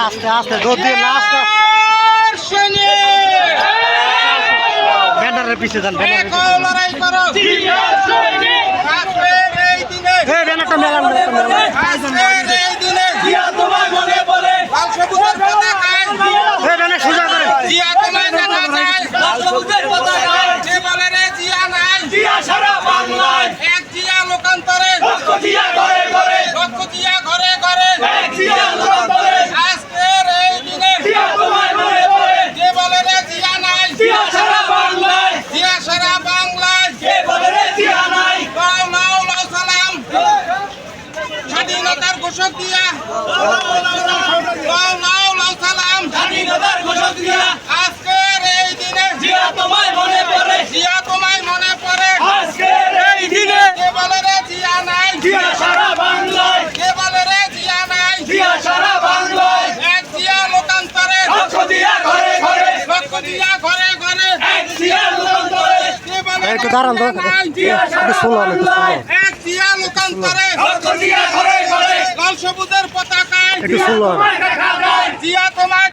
আস্তে আস্তে দৌড় দিয়ে না আস্তে ব্যানারের পিছিয়ে যান যান। লড়াই করো আজকের এই দিনে এ ব্যানারটা মেলান ব্যানারটা মেলান আজকের এই দিনে জিয়া তোমায় মনে পড়ে লাল সবুজের পতাকায় এ ব্যানার সোজা করে জিয়া তোমায় দেখা যায় লাল সবুজের পতাকায় যে বলে রে জিয়া নাই জিয়া সারা বাংলায় এক জিয়া লোকান্তরে লক্ষ জিয়া ঘরে ঘরে লক্ষ জিয়া ঘরে ঘরে এক জিয়া লোকান্তরে আজকের এই দিনে জিয়া তোমায় মনে পড়ে যে বলে রে জিয়া নাই জিয়া সারা বাংলায় জিয়া সারা বাংলায় কে বলে রে জিয়া নাই লাও লাও লাও সালাম স্বাধীনতার ঘোষক দিয়া। লাও লাও লাও সালাম। স্বাধীনতার ঘোষক দিয়া আজকের এই দিনে জিয়া তোমায় মনে পড়ে। জিয়া তোমায় মনে পড়ে। আজকের এই দিনে কে বলে রে জিয়া নাই। জিয়া সারা বাংলায়। কে বলে রে জিয়া নাই। জিয়া সারা বাংলায়। এক জিয়া লোকান্তরে। লক্ষ জিয়া ঘরে ঘরে। লক্ষ জিয়া ঘরে ঘরে। এক জিয়া লোকান্তরে। কে বলে রে জিয়া নাই? একটু শুনুন একটু এক জিয়া লোকান্তরে। লক্ষ জিয়া ঘরে একটু শুনুন তোমায় দেখা যায় জিয়া তোমায়